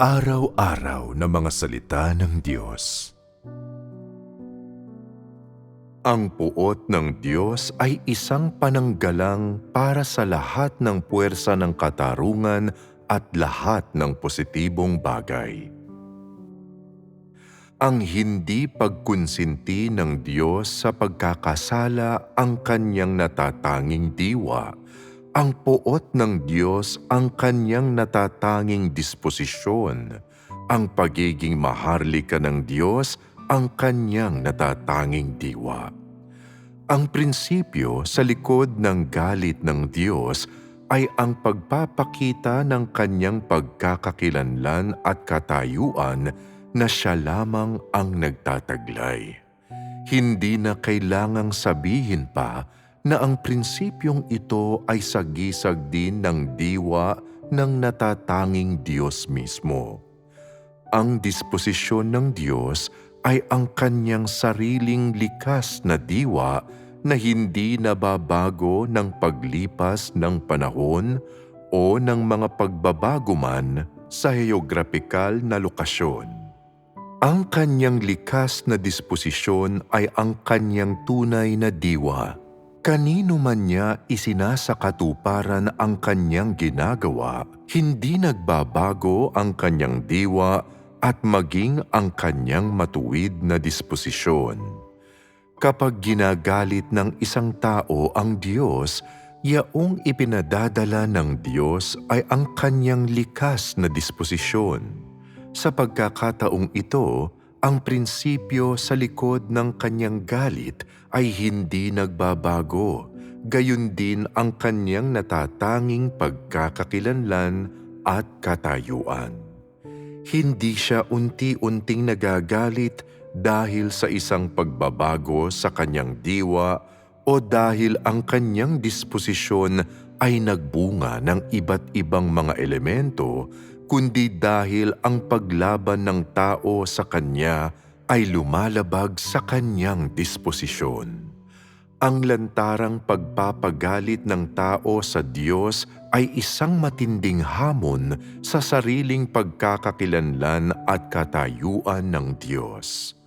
Araw-araw na mga salita ng Diyos. Ang puot ng Diyos ay isang pananggalang para sa lahat ng puwersa ng katarungan at lahat ng positibong bagay. Ang hindi pagkonsinti ng Diyos sa pagkakasala ang kanyang natatanging diwa ang puot ng Diyos ang kanyang natatanging disposisyon. Ang pagiging maharlika ng Diyos ang kanyang natatanging diwa. Ang prinsipyo sa likod ng galit ng Diyos ay ang pagpapakita ng kanyang pagkakakilanlan at katayuan na siya lamang ang nagtataglay. Hindi na kailangang sabihin pa na ang prinsipyong ito ay sagisag din ng diwa ng natatanging Diyos mismo. Ang disposisyon ng Diyos ay ang kanyang sariling likas na diwa na hindi nababago ng paglipas ng panahon o ng mga pagbabago man sa geograpikal na lokasyon. Ang kanyang likas na disposisyon ay ang kanyang tunay na diwa Kanino man niya isinasakatuparan ang kanyang ginagawa, hindi nagbabago ang kanyang diwa at maging ang kanyang matuwid na disposisyon. Kapag ginagalit ng isang tao ang Diyos, yaong ipinadadala ng Diyos ay ang kanyang likas na disposisyon. Sa pagkakataong ito, ang prinsipyo sa likod ng kanyang galit ay hindi nagbabago, gayon din ang kanyang natatanging pagkakakilanlan at katayuan. Hindi siya unti-unting nagagalit dahil sa isang pagbabago sa kanyang diwa o dahil ang kanyang disposisyon ay nagbunga ng iba't ibang mga elemento kundi dahil ang paglaban ng tao sa kanya ay lumalabag sa kanyang disposisyon. Ang lantarang pagpapagalit ng tao sa Diyos ay isang matinding hamon sa sariling pagkakakilanlan at katayuan ng Diyos.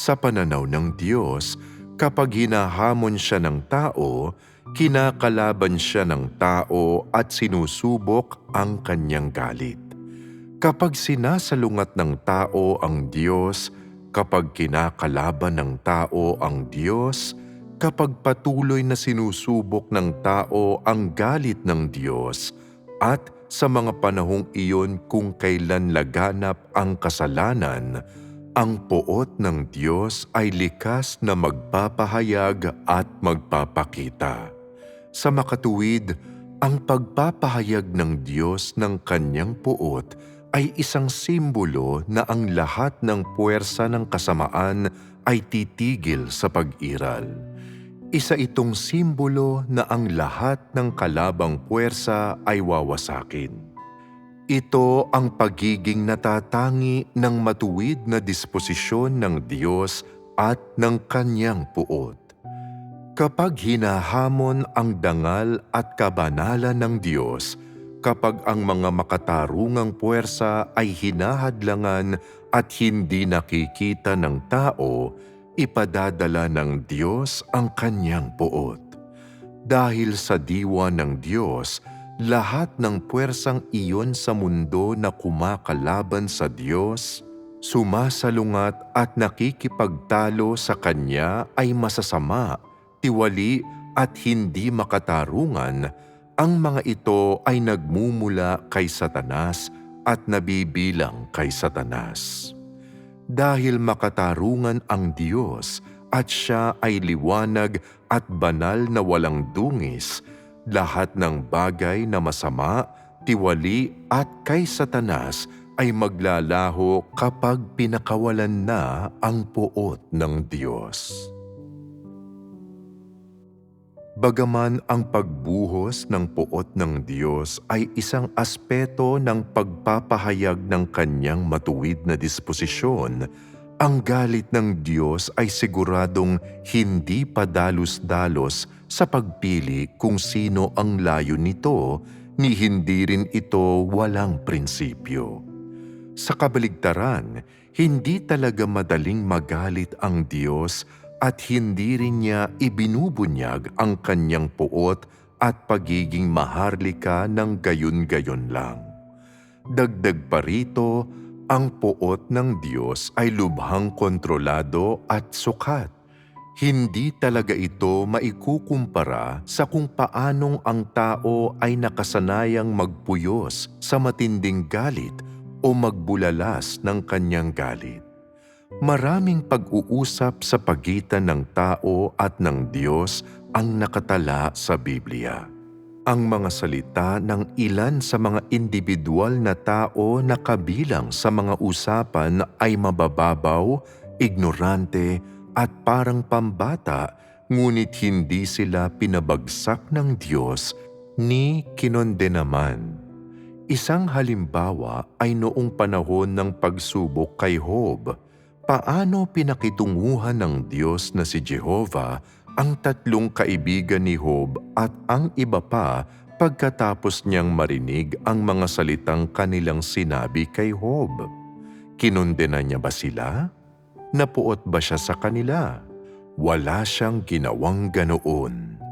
Sa pananaw ng Diyos, kapag hinahamon siya ng tao, kinakalaban siya ng tao at sinusubok ang kanyang galit. Kapag sinasalungat ng tao ang Diyos, kapag kinakalaban ng tao ang Diyos, kapag patuloy na sinusubok ng tao ang galit ng Diyos, at sa mga panahong iyon kung kailan laganap ang kasalanan, ang poot ng Diyos ay likas na magpapahayag at magpapakita. Sa makatuwid, ang pagpapahayag ng Diyos ng kanyang poot ay isang simbolo na ang lahat ng puwersa ng kasamaan ay titigil sa pag-iral. Isa itong simbolo na ang lahat ng kalabang puwersa ay wawasakin. Ito ang pagiging natatangi ng matuwid na disposisyon ng Diyos at ng Kanyang puot. Kapag hinahamon ang dangal at kabanalan ng Diyos, kapag ang mga makatarungang puwersa ay hinahadlangan at hindi nakikita ng tao, ipadadala ng Diyos ang kanyang puot. Dahil sa diwa ng Diyos, lahat ng puwersang iyon sa mundo na kumakalaban sa Diyos, sumasalungat at nakikipagtalo sa Kanya ay masasama, tiwali at hindi makatarungan ang mga ito ay nagmumula kay Satanas at nabibilang kay Satanas. Dahil makatarungan ang Diyos at siya ay liwanag at banal na walang dungis, lahat ng bagay na masama, tiwali at kay Satanas ay maglalaho kapag pinakawalan na ang puot ng Diyos. Bagaman ang pagbuhos ng puot ng Diyos ay isang aspeto ng pagpapahayag ng kanyang matuwid na disposisyon, ang galit ng Diyos ay siguradong hindi padalos-dalos sa pagpili kung sino ang layo nito, ni hindi rin ito walang prinsipyo. Sa kabaligtaran, hindi talaga madaling magalit ang Diyos at hindi rin niya ibinubunyag ang kanyang puot at pagiging maharlika ng gayon-gayon lang. Dagdag pa rito, ang puot ng Diyos ay lubhang kontrolado at sukat. Hindi talaga ito maikukumpara sa kung paanong ang tao ay nakasanayang magpuyos sa matinding galit o magbulalas ng kanyang galit. Maraming pag-uusap sa pagitan ng tao at ng Diyos ang nakatala sa Biblia. Ang mga salita ng ilan sa mga individual na tao na kabilang sa mga usapan ay mabababaw, ignorante, at parang pambata ngunit hindi sila pinabagsak ng Diyos ni kinondenaman. Isang halimbawa ay noong panahon ng pagsubok kay Job. Paano pinakitunguhan ng Diyos na si Jehovah ang tatlong kaibigan ni Job at ang iba pa pagkatapos niyang marinig ang mga salitang kanilang sinabi kay Job? Kinondena niya ba sila? Napuot ba siya sa kanila? Wala siyang ginawang ganoon.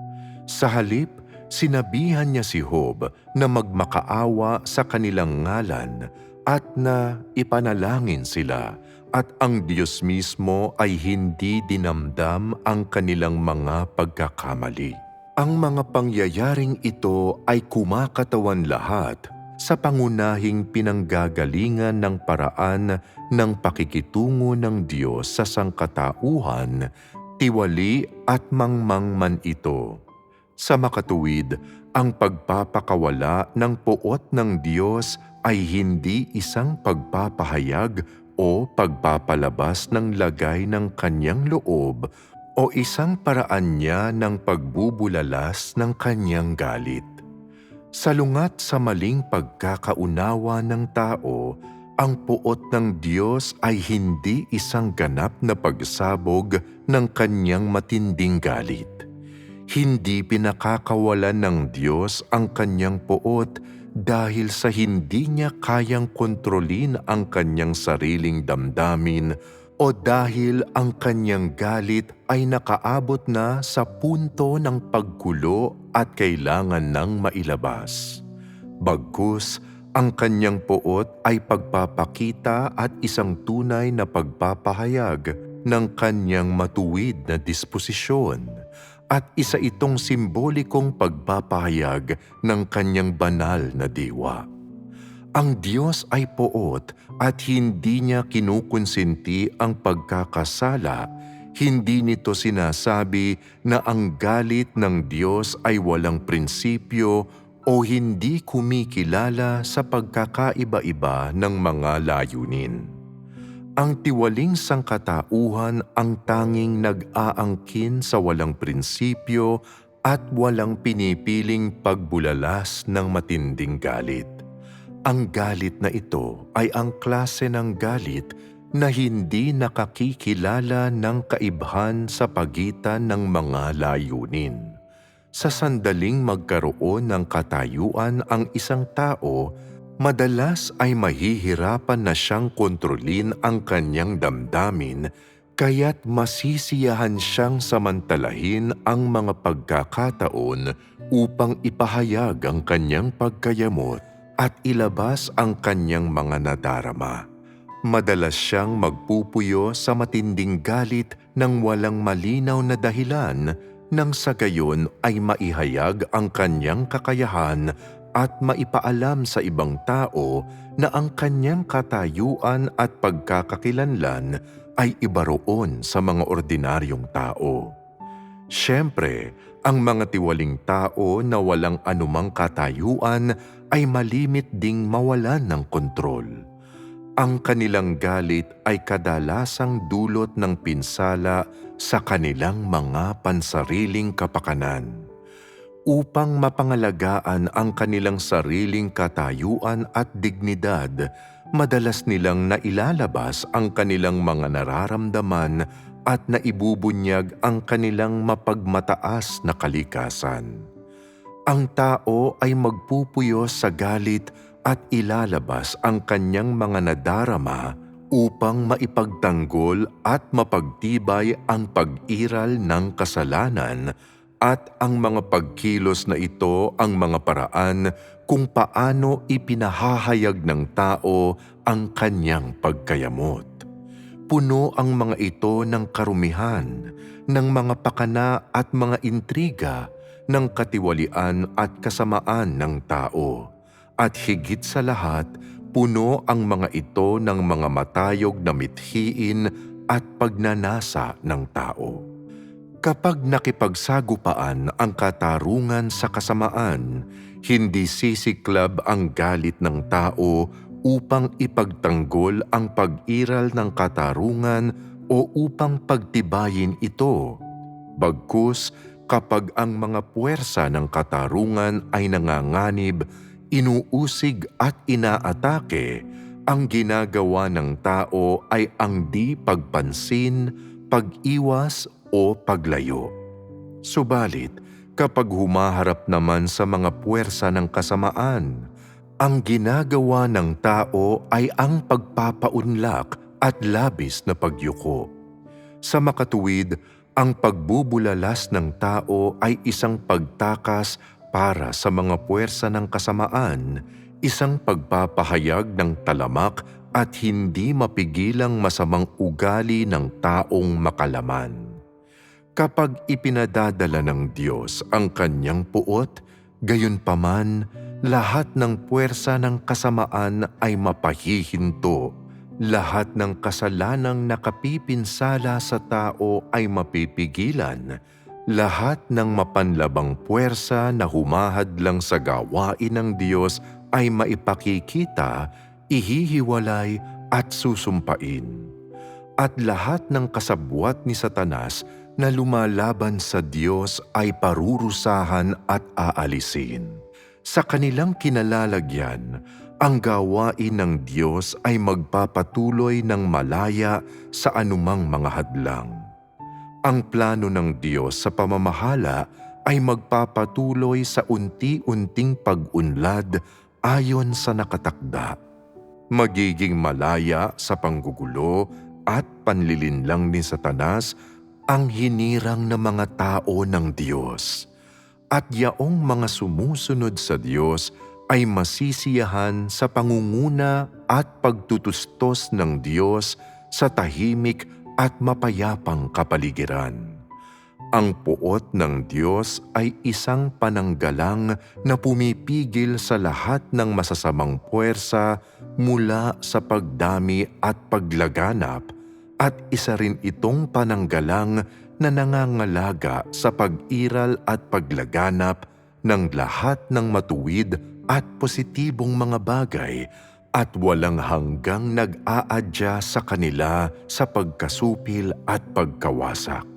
Sa halip, sinabihan niya si Job na magmakaawa sa kanilang ngalan at na ipanalangin sila at ang Diyos mismo ay hindi dinamdam ang kanilang mga pagkakamali. Ang mga pangyayaring ito ay kumakatawan lahat sa pangunahing pinanggagalingan ng paraan ng pakikitungo ng Diyos sa sangkatauhan, tiwali at mangmang man ito. Sa makatuwid, ang pagpapakawala ng puot ng Diyos ay hindi isang pagpapahayag o pagpapalabas ng lagay ng kanyang loob o isang paraan niya ng pagbubulalas ng kanyang galit. Salungat sa maling pagkakaunawa ng tao, ang puot ng Diyos ay hindi isang ganap na pagsabog ng kanyang matinding galit. Hindi pinakakawalan ng Diyos ang kanyang puot dahil sa hindi niya kayang kontrolin ang kanyang sariling damdamin o dahil ang kanyang galit ay nakaabot na sa punto ng paggulo at kailangan ng mailabas. Bagkus, ang kanyang puot ay pagpapakita at isang tunay na pagpapahayag ng kanyang matuwid na disposisyon at isa itong simbolikong pagpapahayag ng kanyang banal na diwa. Ang Diyos ay poot at hindi niya kinukonsinti ang pagkakasala, hindi nito sinasabi na ang galit ng Diyos ay walang prinsipyo o hindi kumikilala sa pagkakaiba-iba ng mga layunin. Ang tiwaling sangkatauhan ang tanging nag-aangkin sa walang prinsipyo at walang pinipiling pagbulalas ng matinding galit. Ang galit na ito ay ang klase ng galit na hindi nakakikilala ng kaibhan sa pagitan ng mga layunin. Sa sandaling magkaroon ng katayuan ang isang tao, madalas ay mahihirapan na siyang kontrolin ang kanyang damdamin kaya't masisiyahan siyang samantalahin ang mga pagkakataon upang ipahayag ang kanyang pagkayamot at ilabas ang kanyang mga nadarama. Madalas siyang magpupuyo sa matinding galit ng walang malinaw na dahilan nang sa gayon ay maihayag ang kanyang kakayahan at maipaalam sa ibang tao na ang kanyang katayuan at pagkakakilanlan ay iba roon sa mga ordinaryong tao. Siyempre, ang mga tiwaling tao na walang anumang katayuan ay malimit ding mawalan ng kontrol. Ang kanilang galit ay kadalasang dulot ng pinsala sa kanilang mga pansariling kapakanan. Upang mapangalagaan ang kanilang sariling katayuan at dignidad, madalas nilang nailalabas ang kanilang mga nararamdaman at naibubunyag ang kanilang mapagmataas na kalikasan. Ang tao ay magpupuyo sa galit at ilalabas ang kanyang mga nadarama upang maipagtanggol at mapagtibay ang pag-iral ng kasalanan at ang mga pagkilos na ito ang mga paraan kung paano ipinahahayag ng tao ang kanyang pagkayamot. Puno ang mga ito ng karumihan, ng mga pakana at mga intriga, ng katiwalian at kasamaan ng tao. At higit sa lahat, puno ang mga ito ng mga matayog na mithiin at pagnanasa ng tao. Kapag nakipagsagupaan ang katarungan sa kasamaan, hindi sisiklab ang galit ng tao upang ipagtanggol ang pag-iral ng katarungan o upang pagtibayin ito. Bagkus, kapag ang mga puwersa ng katarungan ay nanganganib, inuusig at inaatake, ang ginagawa ng tao ay ang di pagpansin, pag-iwas o paglayo. Subalit, kapag humaharap naman sa mga puwersa ng kasamaan, ang ginagawa ng tao ay ang pagpapaunlak at labis na pagyuko. Sa makatuwid, ang pagbubulalas ng tao ay isang pagtakas para sa mga puwersa ng kasamaan, isang pagpapahayag ng talamak at hindi mapigilang masamang ugali ng taong makalaman. Kapag ipinadadala ng Diyos ang kanyang puot, gayon paman, lahat ng puwersa ng kasamaan ay mapahihinto lahat ng kasalanang nakapipinsala sa tao ay mapipigilan. Lahat ng mapanlabang puwersa na humahadlang sa gawain ng Diyos ay maipakikita, ihihiwalay at susumpain. At lahat ng kasabwat ni Satanas na lumalaban sa Diyos ay parurusahan at aalisin. Sa kanilang kinalalagyan, ang gawain ng Diyos ay magpapatuloy ng malaya sa anumang mga hadlang. Ang plano ng Diyos sa pamamahala ay magpapatuloy sa unti-unting pag-unlad ayon sa nakatakda. Magiging malaya sa panggugulo at panlilinlang ni Satanas ang hinirang na mga tao ng Diyos. At yaong mga sumusunod sa Diyos ay masisiyahan sa pangunguna at pagtutustos ng Diyos sa tahimik at mapayapang kapaligiran. Ang puot ng Diyos ay isang pananggalang na pumipigil sa lahat ng masasamang puwersa mula sa pagdami at paglaganap at isa rin itong pananggalang na nangangalaga sa pag-iral at paglaganap ng lahat ng matuwid at positibong mga bagay at walang hanggang nag-aadya sa kanila sa pagkasupil at pagkawasak.